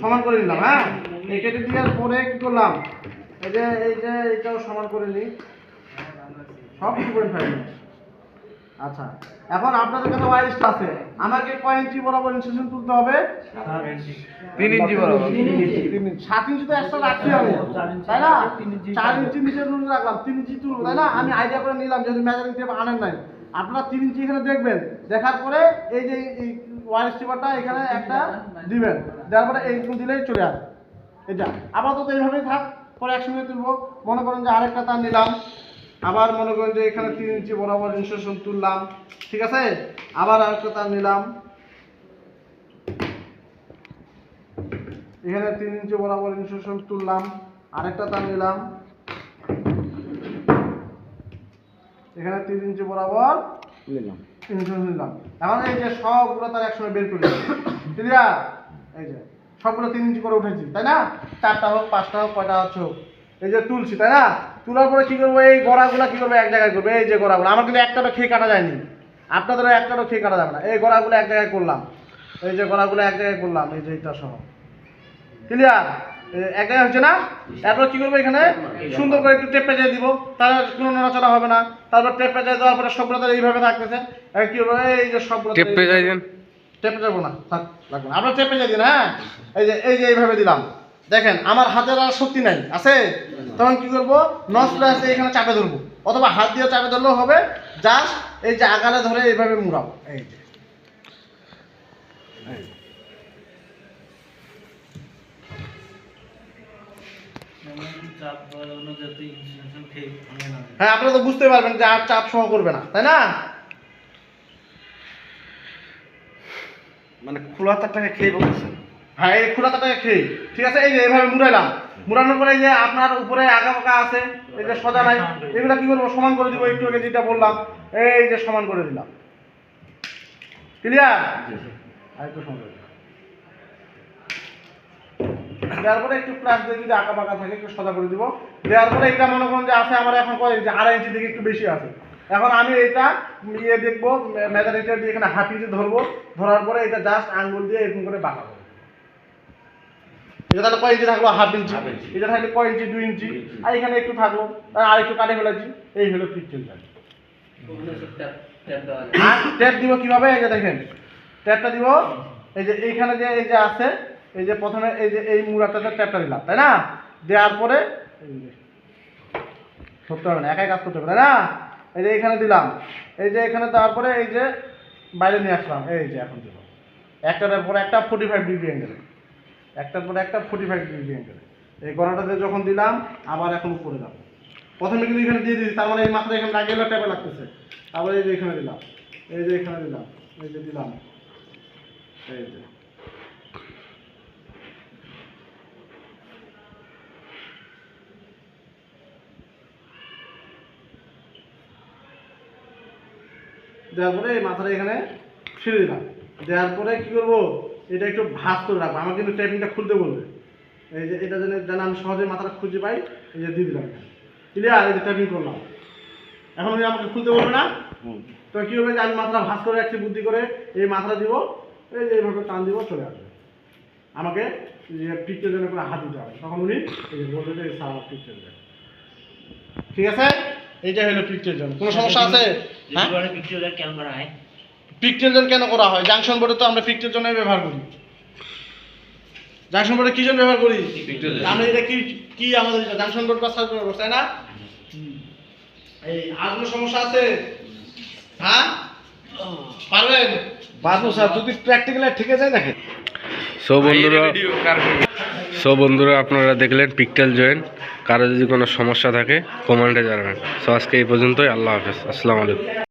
সমান করে নিলাম হ্যাঁ? এই কেটে দেওয়ার পরে কি করলাম? এই যে এই যে এটাও সমান করে নিই। সব টু পয়েন্ট ফাইভ আচ্ছা এখন আপনাদের কাছে ওয়াইরিস্ট আছে। আমাকে কয় ইঞ্চি বরাবর ইনসুলেশন তুলতে হবে? তিন ইঞ্চি বরাবর। সাত ইঞ্চি তো এক্সট্রা রাখতে হবে তাই না? চার ইঞ্চি নিচে রুল রাখলাম তিন ইঞ্চি তুলবো তাই না? আমি আইডিয়া করে নিলাম যদি মেজারিং টেপ আনেন নাই। আপনারা তিন ইঞ্চি এখানে দেখবেন। দেখার পরে এই যে এই ওয়ার এখানে একটা দিবেন। দেওয়ার পরে এইরকম দিলেই চলে আসবে। এটা আপাতত এইভাবেই থাক, পরে একসঙ্গে তুলবো। মনে করেন যে আরেকটা তার নিলাম। আবার মনে করেন যে এখানে তিন ইঞ্চি বরাবর ইনসুলেশন তুললাম। ঠিক আছে? আবার আরেকটা তার নিলাম। এখানে তিন ইঞ্চি বরাবর ইনসুলেশন তুললাম। আরেকটা তার নিলাম। এখানে তিন ইঞ্চি বরাবর নিলাম। এখন এই যে সবগুলো তার একসঙ্গে বের করে এই যে সবগুলো তিন ইঞ্চি করে উঠেছি, তাই না? চারটা হোক, পাঁচটা হোক, কয়টা হোক। এই যে তুলছি, তাই না? তোলার পরে কি করব? এই গড়াগুলো কি করব? এক জায়গায় করব। এই যে গড়াগুলো। আমার কিন্তু একটাও খেয়ে কাটা যায়নি। আপনাদেরও একটাও খেয়ে কাটা যাবে না। এই গড়াগুলো এক জায়গায় করলাম। এই যে গড়াগুলো এক জায়গায় করলাম। এই যে এইটা সহ। ক্লিয়ার? এক জায়গায় হচ্ছে না? তারপর কি করব এখানে? সুন্দর করে একটু টেপ পেঁচাই দিব। তাহলে কোনো নড়াচড়া হবে না। তারপর টেপ পেঁচাই দেওয়ার পরে সবগুলো তাহলে এইভাবে থাকতেছে কি করব এই যে সবগুলো টেপ পেঁচাই দেন টেপে যাব না। থাক লাগবে না। আপনার টেপে যাই দিন হ্যাঁ? এই যে এই যে এইভাবে দিলাম। দেখেন আমার হাতের আর শক্তি নাই। আছে? তখন কি করব? নস প্লাস এখানে চাপে ধরবো। অথবা হাত দিয়ে চাপে ধরলেও হবে। জাস্ট এই যে আগালে ধরে এইভাবে মুড়াবো এই যে। হ্যাঁ আপনারা তো বুঝতে পারবেন যে আর চাপ সহ করবে না তাই না? মানে খোলা তারটাকে খেয়ে বলতেছেন? হ্যাঁ এই খোলাটাকে খেয়ে। ঠিক আছে এই যে এইভাবে মুড়াইলাম। মুড়ানোর পরে এই যে আপনার উপরে আগা পাকা আছে এই যে সোজা নাই এগুলো কি করব সমান করে দিব একটু আগে যেটা বললাম এই যে সমান করে দিলাম। ক্লিয়ার আরেকটু সমান করে। দেওয়ার পরে একটু প্লাস দিয়ে যদি আঁকা পাকা থাকে একটু সোজা করে দিব। দেওয়ার পরে এটা মনে করুন যে আছে আমার এখন কয় যে আড়াই ইঞ্চি থেকে একটু বেশি আছে। এখন আমি এটা ইয়ে দেখব মেজারিটা দিয়ে এখানে হাফ ইঞ্চি ধরবো ধরার পরে এটা জাস্ট আঙ্গুল দিয়ে এরকম করে বাঁকাবো। এটা তাহলে কয় ইঞ্চি থাকল? Half inch. এটা থাকলে কয় ইঞ্চি? দুই ইঞ্চি। আর এখানে একটু থাকল। আর আর একটু কাটে ফেলেছি এই হলো ফিফটিন আর ট্যাপ দিব কীভাবে? এই যে দেখেন। ট্যাপটা দিব এই যে এইখানে যে এই যে আছে এই যে প্রথমে এই যে এই মুড়াটাতে ট্যাপটা দিলাম, তাই না? দেওয়ার পরে ধরতে হবে না, একাই কাজ করতে হবে, তাই না? এই যে এখানে দিলাম, এই যে এখানে দেওয়ার পরে এই যে বাইরে নিয়ে আসলাম, এই যে এখন দিব একটার পরে একটা ফোর্টি ফাইভ ডিগ্রি অ্যাঙ্গেলে একটার পরে একটা ফোর্টি ফাইভ ডিগ্রি অ্যাঙ্গেলে এই গড়াটাতে যখন দিলাম, আবার এখন উপরে যাব। প্রথমে কিন্তু এখানে দিয়ে দিয়েছি, তার মানে এই মাত্রা এখানে লাগিয়ে ট্যাপে লাগতেছে। আবার এই যে এখানে দিলাম, এই যে এখানে দিলাম, এই যে দিলাম, এই যে। দেওয়ার পরে এই মাথাটা এখানে ছেড়ে দিলাম। দেওয়ার পরে কি করব? এটা একটু ভাঁজ করে রাখব। আমার কিন্তু টাইপিংটা খুলতে বলবে। এই যে এটা যেন যেন আমি সহজে মাথাটা খুঁজে পাই এই যে দিয়ে দিলাম ক্লিয়ার এই যে টাইপিং করলাম। এখন ওই আমাকে খুলতে বলবে না? হুম। তো কি হবে যে আমি মাথাটা ভাঁজ করে রাখছি বুদ্ধি করে এই মাথাটা দিব এই যে এইভাবে টান দিব চলে আসবে। আমাকে যে পিকচার জন্য করে হাত দিতে হবে। তখন উনি এই যে বলবে যে স্যার পিকচার ঠিক আছে? এইটা হলো পিকচার জন্য কোনো সমস্যা আছে? হ্যাঁ? কেন করা হয়? জাংশন বোর্ডে তো আমরা জন্য ব্যবহার করি। জাংশন বোর্ডে কি জন্য ব্যবহার করি? আমরা এটা কি কি আমাদের জাংশন বোর্ড তাই না? এই আর কোনো সমস্যা আছে? হ্যাঁ? পারবেন? স্যার যদি প্র্যাকটিক্যালে ঠিক আছে দেখেন। সো বন্ধুরা সো বন্ধুরা, আপনারা দেখলেন পিকটেল জয়েন কারও যদি কোনো সমস্যা থাকে কমেন্টে জানাবেন। সো আজকে এই পর্যন্তই। আল্লাহ হাফেজ। আসসালামু আলাইকুম।